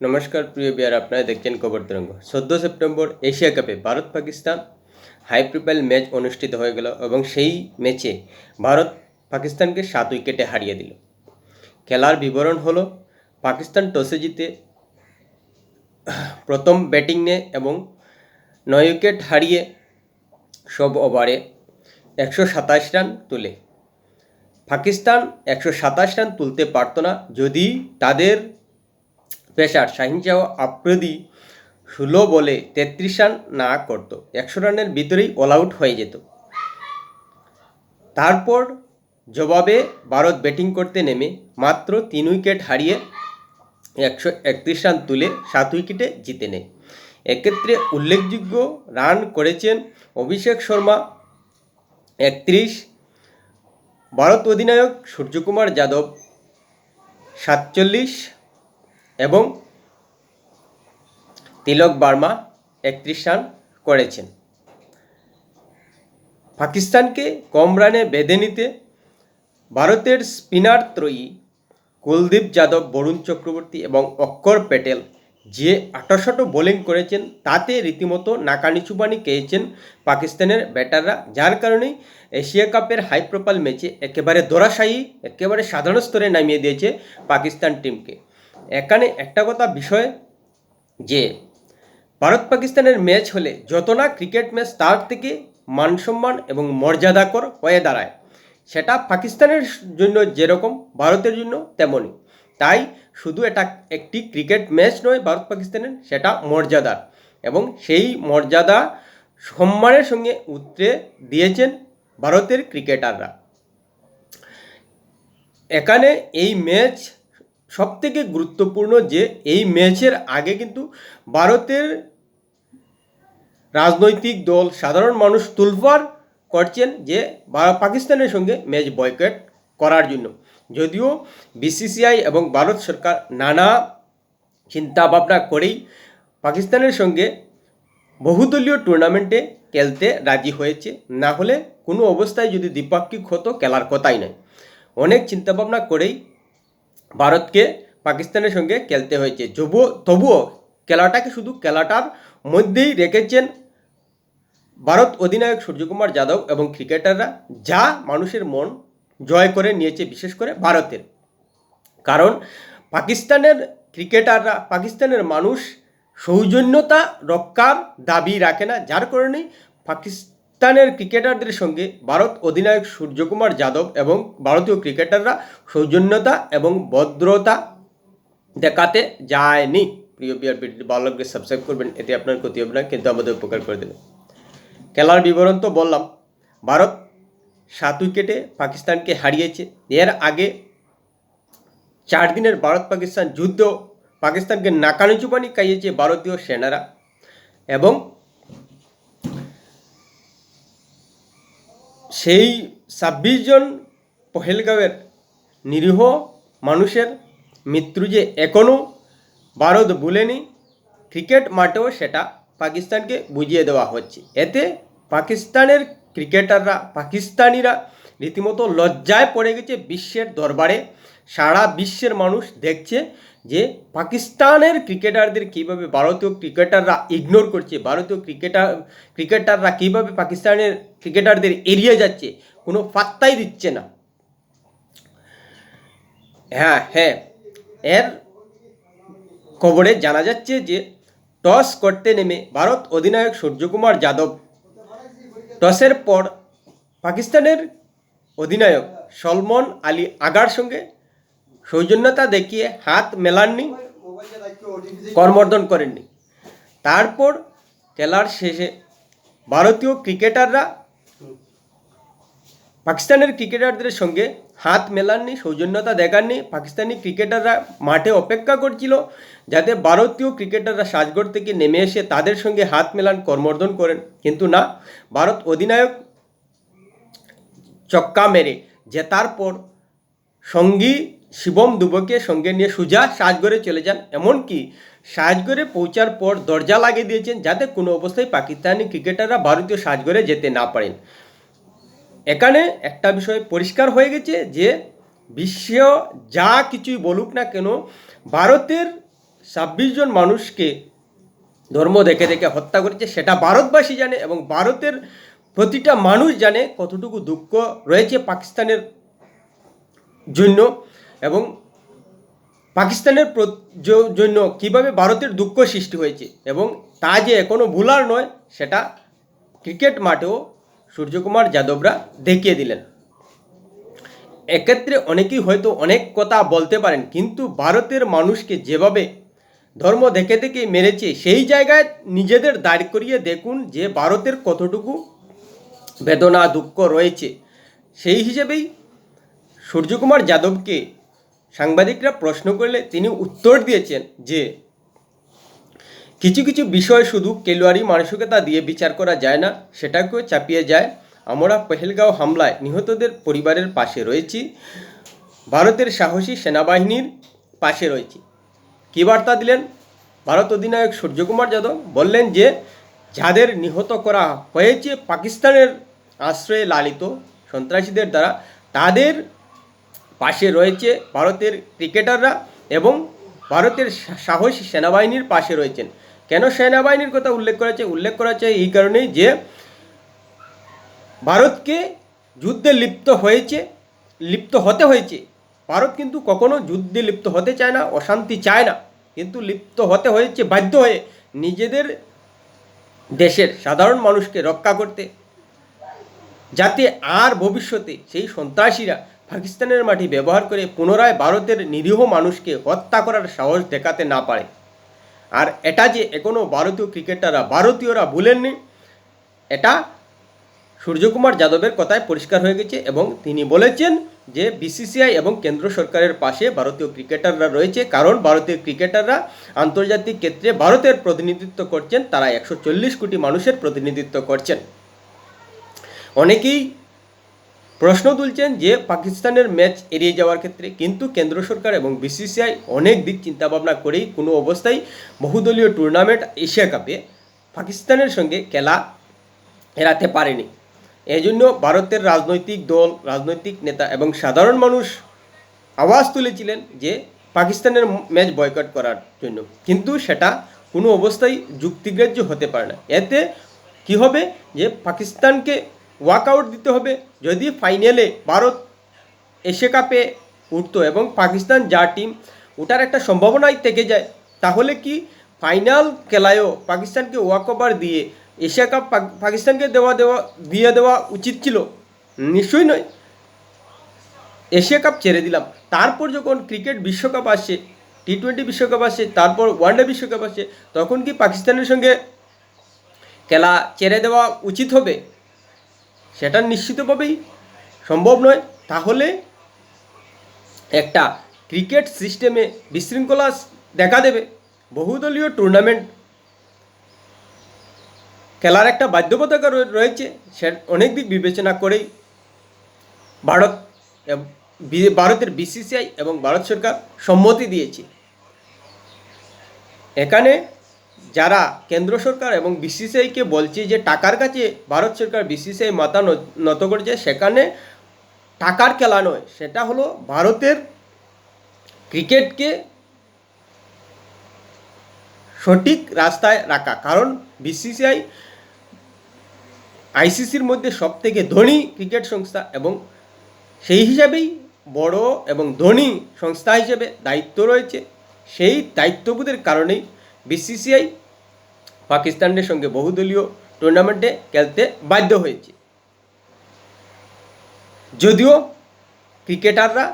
নমস্কার, প্রিয় বিয়ার, আপনারা দেখছেন খবর তরঙ্গ। চোদ্দ সেপ্টেম্বর, এশিয়া কাপে Bharat, Pakistan high profile match অনুষ্ঠিত হয়ে গেল এবং সেই ম্যাচে ভারত, পাকিস্তানকে সাত উইকেটে হারিয়ে দিল। খেলার বিবরণ হলো, পাকিস্তান টসে জিতে প্রথম ব্যাটিং নেয় এবং নয় উইকেট হারিয়ে সব ওভারে একশো সাতাশ রান তুলে। পাকিস্তান একশো সাতাশ রান তুলতে পারতো না, যদি তাদের পেশার শাহিন শাহ আফ্রিদি ষোলো বলে তেত্রিশ রান না করত। একশো রানের ভিতরেই অল আউট হয়ে যেত। তারপর জবাবে ভারত ব্যাটিং করতে নেমে মাত্র তিন উইকেট হারিয়ে একশো একত্রিশ রান তুলে সাত উইকেটে জিতে নেয়। এক্ষেত্রে উল্লেখযোগ্য রান করেছেন অভিষেক শর্মা, একত্রিশ। ভারত অধিনায়ক সূর্যকুমার যাদব, সাতচল্লিশ। এবং তিলক বার্মা একত্রিশ রান করেছেন। পাকিস্তানকে কম রানে বেঁধে নিতে ভারতের স্পিনার ত্রয়ী কুলদীপ যাদব, বরুণ চক্রবর্তী এবং অক্ষর প্যাটেল যে আটাশটো বোলিং করেছেন, তাতে রীতিমতো নাকানি চুবানি খেয়েছেন পাকিস্তানের ব্যাটাররা, যার কারণেই এশিয়া কাপের হাই প্রোফাইল ম্যাচে একেবারে দোরাশায়ী একেবারে সাধারণ স্তরে নামিয়ে দিয়েছে পাকিস্তান টিমকে। এখানে একটা কথা বিষয় যে, ভারত পাকিস্তানের ম্যাচ হলে যত না ক্রিকেট ম্যাচ তার থেকে মানসম্মান এবং মর্যাদাকর হয়ে দাঁড়ায়। সেটা পাকিস্তানের জন্য যেরকম, ভারতের জন্য তেমনই। তাই শুধু এটা একটি ক্রিকেট ম্যাচ নয়, ভারত পাকিস্তানের, সেটা মর্যাদার। এবং সেই মর্যাদা সম্মানের সঙ্গে উতরে দিয়েছেন ভারতের ক্রিকেটাররা। এখানে এই ম্যাচ সবথেকে গুরুত্বপূর্ণ যে এই ম্যাচের আগে কিন্তু ভারতের রাজনৈতিক দল, সাধারণ মানুষ তুলফার করছেন যে পাকিস্তানের সঙ্গে ম্যাচ বয়কট করার জন্য। যদিও বিসিসিআই এবং ভারত সরকার নানা চিন্তা ভাবনা করেই পাকিস্তানের সঙ্গে বহুদলীয় টুর্নামেন্টে খেলতে রাজি হয়েছে। না হলে কোনো অবস্থায় যদি দ্বিপাক্ষিক হতো, খেলার কথাই নয়। অনেক চিন্তাভাবনা করেই ভারতকে পাকিস্তানের সঙ্গে খেলতে হয়েছে। তবুও তবুও খেলাটাকে শুধু খেলাটার মধ্যেই রেখেছেন ভারত অধিনায়ক সূর্যকুমার যাদব এবং ক্রিকেটাররা, যা মানুষের মন জয় করে নিয়েছে, বিশেষ করে ভারতের। কারণ পাকিস্তানের ক্রিকেটাররা, পাকিস্তানের মানুষ সৌজন্যতা রক্ষার দাবি রাখে না, যার কারণে পাকিস্তানের ক্রিকেটারদের সঙ্গে ভারত অধিনায়ক সূর্যকুমার যাদব এবং ভারতীয় ক্রিকেটাররা সৌজন্যতা এবং ভদ্রতা দেখাতে যায়নি। প্রিয় বিয়ার ভিডিওটি ভালো লাগলে সাবস্ক্রাইব করবেন, এতে আপনার ক্ষতি হবে না, কিন্তু আমাদের উপকার করে দেবে। খেলার বিবরণ তো বললাম, ভারত সাত উইকেটে পাকিস্তানকে হারিয়েছে। এর আগে চার দিনের ভারত পাকিস্তান যুদ্ধ পাকিস্তানকে নাকানি চুপানি খাইয়েছে ভারতীয় সেনারা এবং সেই ছাব্বিশ জন পহেলগাঁওয়ের নিরীহ মানুষের মৃত্যু যে এখনও ভারত ভুলেনি। ক্রিকেট মাঠেও সেটা পাকিস্তানকে বুঝিয়ে দেওয়া হচ্ছে। এতে পাকিস্তানের ক্রিকেটাররা, পাকিস্তানিরা রীতিমতো লজ্জায় পড়ে গেছে বিশ্বের দরবারে। সারা বিশ্বের মানুষ দেখছে যে পাকিস্তানের ক্রিকেটারদের কীভাবে ভারতীয় ক্রিকেটাররা ইগনোর করছে, ভারতীয় ক্রিকেটার ক্রিকেটাররা কীভাবে পাকিস্তানের ক্রিকেটারদের এড়িয়ে যাচ্ছে, কোনো পাত্তাই দিচ্ছে না। হ্যাঁ হ্যাঁ এর খবরে জানা যাচ্ছে যে টস করতে নেমে ভারত অধিনায়ক সূর্যকুমার যাদব। টসের পর পাকিস্তানের অধিনায়ক সলমন আলী আগার সঙ্গে সৌজন্যতা দেখিয়ে হাত মেলাননি কর্মর্দন করেননি। তারপর খেলার শেষে ভারতীয় ক্রিকেটাররা পাকিস্তানের ক্রিকেটারদের সঙ্গে হাত মেলাননি, সৌজন্যতা দেখাননি। পাকিস্তানি ক্রিকেটাররা মাঠে অপেক্ষা করছিল যাতে ভারতীয় ক্রিকেটাররা সাজগড় থেকে নেমে এসে তাদের সঙ্গে হাত মেলান কর্মর্দন করেন। কিন্তু না, ভারত অধিনায়ক চক্কা মেরে জেতার পর সঙ্গী শিবম দুবকে সঙ্গে নিয়ে সুজা সাজগড়ে চলে যান। এমনকি সাজগড়ে পৌঁছার পর দরজা লাগিয়ে দিয়েছেন যাতে কোনো অবস্থায় পাকিস্তানি ক্রিকেটাররা ভারতীয় সাজগড়ে যেতে না পারেন। এখানে একটা বিষয় পরিষ্কার হয়ে গেছে যে, বিশ্ব যা কিছুই বলুক না কেন, ভারতের ছাব্বিশ জন মানুষকে ধর্ম দেখে দেখে হত্যা করেছে, সেটা ভারতবাসী জানে এবং ভারতের প্রতিটা মানুষ জানে কতটুকু দুঃখ রয়েছে পাকিস্তানের জন্য। এবং পাকিস্তানের জন্য কীভাবে ভারতের দুঃখ সৃষ্টি হয়েছে এবং তা যে এখনও ভুলার নয়, সেটা ক্রিকেট মাঠেও সূর্যকুমার যাদবরা দেখিয়ে দিলেন। এক্ষেত্রে অনেকেই হয়তো অনেক কথা বলতে পারেন, কিন্তু ভারতের মানুষকে যেভাবে ধর্ম দেখে দেখে মেরেছে, সেই জায়গায় নিজেদের দাঁড় করিয়ে দেখুন যে ভারতের কতটুকু বেদনা, দুঃখ রয়েছে। সেই হিসেবেই সূর্যকুমার যাদবকে সাংবাদিকরা প্রশ্ন করলে তিনি উত্তর দিয়েছেন যে, কিছু কিছু বিষয় শুধু কেলোয়ারি মানসিকতা দিয়ে বিচার করা যায় না, সেটাকেও চাপিয়ে যায়। আমরা পেহেলগাঁও হামলায় নিহতদের পরিবারের পাশে রয়েছি, ভারতের সাহসী সেনাবাহিনীর পাশে রয়েছি। কী বার্তা দিলেন? ভারত অধিনায়ক সূর্যকুমার যাদব বললেন যে, যাদের নিহত করা হয়েছে পাকিস্তানের আশ্রয়ে লালিত সন্ত্রাসীদের দ্বারা, তাদের পাশে রয়েছে ভারতের ক্রিকেটাররা এবং ভারতের সাহসী সেনাবাহিনীর পাশে রয়েছেন। কেন সেনাবাহিনীর কথা উল্লেখ করা করেছে উল্লেখ করা হচ্ছে এই কারণেই যে ভারতকে যুদ্ধে লিপ্ত হয়েছে, লিপ্ত হতে হয়েছে। ভারত কিন্তু কখনো যুদ্ধে লিপ্ত হতে চায় না, অশান্তি চায় না। কিন্তু লিপ্ত হতে হয়েছে, বাধ্য হয়ে নিজেদের দেশের সাধারণ মানুষকে রক্ষা করতে। যাতে আর ভবিষ্যতে সেই সন্ত্রাসীরা পাকিস্তানের মাটি ব্যবহার করে পুনরায় ভারতের নিরীহ মানুষকে হত্যা করার সাহস দেখাতে না পারে। আর এটা যে এখনও ভারতীয় ক্রিকেটাররা, ভারতীয়রা ভুলেননি, এটা সূর্যকুমার যাদবের কথায় পরিষ্কার হয়ে গেছে এবং তিনি বলেছেন যে বিসিসিআই এবং কেন্দ্র সরকারের পাশে ভারতীয় ক্রিকেটাররা রয়েছে, কারণ ভারতীয় ক্রিকেটাররা আন্তর্জাতিক ক্ষেত্রে ভারতের প্রতিনিধিত্ব করছেন, তারা একশো চল্লিশ কোটি মানুষের প্রতিনিধিত্ব করছেন। অনেকেই প্রশ্ন তুলছেন যে পাকিস্তানের ম্যাচ এড়িয়ে যাওয়ার ক্ষেত্রে কিন্তু কেন্দ্র সরকার এবং বিসিসিআই অনেক দিক চিন্তাভাবনা করেই কোনো অবস্থায় বহুদলীয় টুর্নামেন্ট এশিয়া কাপে পাকিস্তানের সঙ্গে খেলা এড়াতে পারেনি। এই জন্য ভারতের রাজনৈতিক দল, রাজনৈতিক নেতা এবং সাধারণ মানুষ আওয়াজ তুলেছিলেন যে পাকিস্তানের ম্যাচ বয়কট করার জন্য। কিন্তু সেটা কোনো অবস্থায় যুক্তিগ্রাহ্য হতে পারে না। এতে কি হবে? যে পাকিস্তানকে ওয়াকআউট দিতে হবে। যদি ফাইনালে ভারত এশিয়া কাপে উঠতো এবং পাকিস্তান যা টিম ওটার একটা সম্ভাবনাই থেকে যায়, তাহলে কি ফাইনাল খেলায়ও পাকিস্তানকে ওয়াকওভার দিয়ে এশিয়া কাপ পাক- পাকিস্তানকে দেওয়া দেওয়া, দিয়ে দেওয়া উচিত ছিল? নিশ্চয়ই নয়। এশিয়া কাপ ছেড়ে দিলাম। তারপর যখন ক্রিকেট বিশ্বকাপ আসছে টি টোয়েন্টি বিশ্বকাপ আসছে তারপর ওয়ানডে বিশ্বকাপ আসে, তখন কি পাকিস্তানের সঙ্গে খেলা ছেড়ে দেওয়া উচিত হবে? সেটা নিশ্চিতভাবেই সম্ভব নয়। তাহলে একটা ক্রিকেট সিস্টেমে বিশৃঙ্খলা দেখা দেবে। বহুদলীয় টুর্নামেন্ট খেলার একটা বাধ্যবাধকতা রয়ে- রয়েছে। সে অনেক দিক বিবেচনা করেই ভারত ভারতের বিসিসিআই এবং ভারত সরকার সম্মতি দিয়েছে। এখানে যারা কেন্দ্র সরকার এবং বিসিসিআইকে বলছে যে টাকার কাছে ভারত সরকার বিসিসিআই মাথা নত করেছে, সেখানে টাকার খেলা নয়, সেটা হলো ভারতের ক্রিকেটকে সঠিক রাস্তায় রাখা। কারণ বিসিসিআই আইসিসির মধ্যে সবথেকে ধনী ক্রিকেট সংস্থা এবং সেই হিসাবেই বড় এবং ধনী সংস্থা হিসেবে দায়িত্ব রয়েছে। সেই দায়িত্ববোধের কারণেই বিসিসিআই পাকিস্তানের সঙ্গে বহুদলীয় টুর্নামেন্টে খেলতে বাধ্য হয়েছে। যদিও ক্রিকেটাররা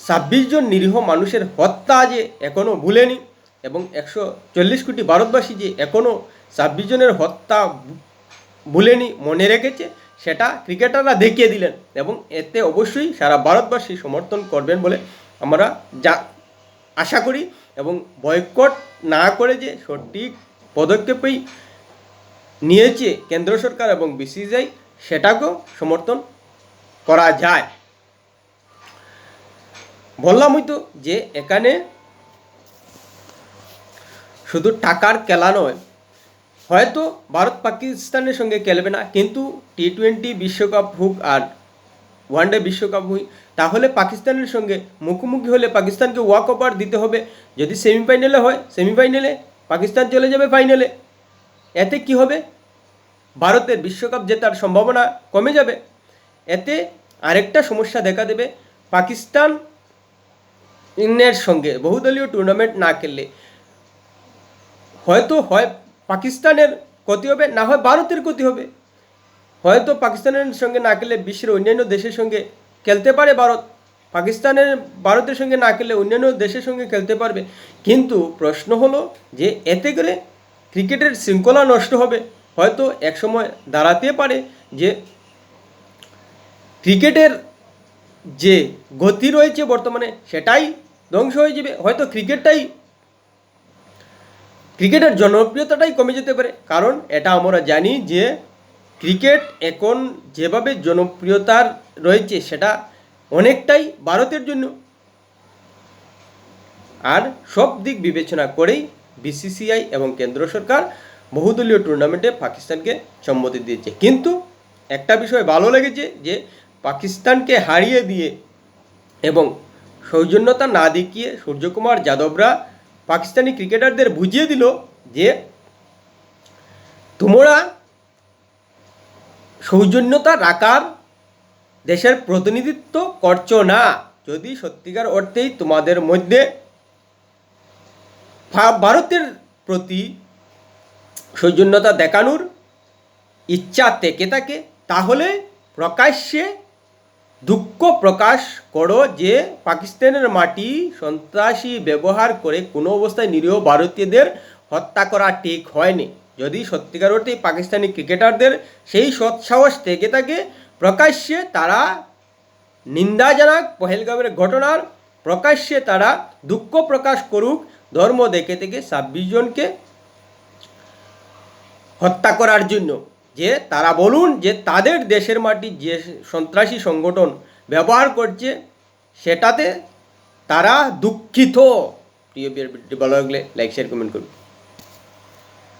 ছাব্বিশ জন নিরীহ মানুষের হত্যা যে এখনও ভুলেনি এবং একশো চল্লিশ কোটি ভারতবাসী যে এখনও ছাব্বিশ জনের হত্যা ভুলেনি মনে রেখেছে, সেটা ক্রিকেটাররা দেখিয়ে দিলেন এবং এতে অবশ্যই সারা ভারতবাসী সমর্থন করবেন বলে আমরা যা আশা করি এবং বয়কট না করে যে সঠিক পদক্ষেপই নিয়েছে কেন্দ্র সরকার এবং বিসিসিআই সেটাকেও সমর্থন করা যায়। বললামই তো যে এখানে শুধু টাকার খেলা নয়, হয়তো ভারত পাকিস্তানের সঙ্গে খেলবে না, কিন্তু টি টোয়েন্টি বিশ্বকাপ হোক আর ওয়ানডে বিশ্বকাপ হই, তাহলে পাকিস্তানের সঙ্গে মুখোমুখি হলে পাকিস্তানকে ওয়াক ওভার দিতে হবে। যদি সেমিফাইনালে হয় সেমিফাইনালে পাকিস্তান চলে যাবে ফাইনালে এতে কি হবে? ভারতের বিশ্বকাপ জেতার সম্ভাবনা কমে যাবে। এতে আরেকটা সমস্যা দেখা দেবে। পাকিস্তান এর সঙ্গে বহুদলীয় টুর্নামেন্ট না খেললে হয়তো হয় পাকিস্তানের ক্ষতি হবে, না হয় ভারতের ক্ষতি হবে। হয়তো পাকিস্তানের সঙ্গে না খেললে বিশ্বের অন্যান্য দেশের সঙ্গে খেলতে পারে ভারত। পাকিস্তানের, ভারতের সঙ্গে না খেললে অন্যান্য দেশের সঙ্গে খেলতে পারবে। কিন্তু প্রশ্ন হলো যে এতে করে ক্রিকেটের শৃঙ্খলা নষ্ট হবে। হয়তো একসময় দাঁড়াতে পারে যে ক্রিকেটের যে গতি রয়েছে বর্তমানে সেটাই ধ্বংস হয়ে যাবে। হয়তো ক্রিকেটটাই, ক্রিকেটের জনপ্রিয়তাটাই কমে যেতে পারে। কারণ এটা আমরা জানি যে ক্রিকেট এখন যেভাবে জনপ্রিয়তার রয়েছে, সেটা অনেকটাই ভারতের জন্য। আর সব দিক বিবেচনা করেই বিসিসিআই এবং কেন্দ্র সরকার বহুদলীয় টুর্নামেন্টে পাকিস্তানকে সম্মতি দিয়েছে। কিন্তু একটা বিষয় ভালো লেগেছে যে, পাকিস্তানকে হারিয়ে দিয়ে এবং সৌজন্যতা না দেখিয়ে সূর্যকুমার যাদবরা পাকিস্তানি ক্রিকেটারদের বুঝিয়ে দিল যে, তোমরা সৌজন্যতা রাখার দেশের প্রতিনিধিত্ব করছ না। যদি সত্যিকার অর্থেই তোমাদের মধ্যে ভারতের প্রতি সৌজন্যতা দেখানোর ইচ্ছা থেকে থাকে, তাহলে প্রকাশ্যে দুঃখ প্রকাশ করো যে পাকিস্তানের মাটি সন্ত্রাসী ব্যবহার করে কোনো অবস্থায় নিরীহ ভারতীয়দের হত্যা করা ঠিক হয়নি। যদি সত্যিকার অর্থে পাকিস্তানি ক্রিকেটারদের সেই সৎসাহস থেকে থাকে, প্রকাশ্যে তারা নিন্দা জানাক পহেলগামের ঘটনার, প্রকাশ্যে তারা দুঃখ প্রকাশ করুক, ধর্ম দেখে থেকে ছাব্বিশ জনকে হত্যা করার জন্য। যে তারা বলুন যে তাদের দেশের মাটি যে সন্ত্রাসী সংগঠন ব্যবহার করছে, সেটাতে তারা দুঃখিত। প্রিয় বিয়ার লাইক শেয়ার কমেন্ট করুন।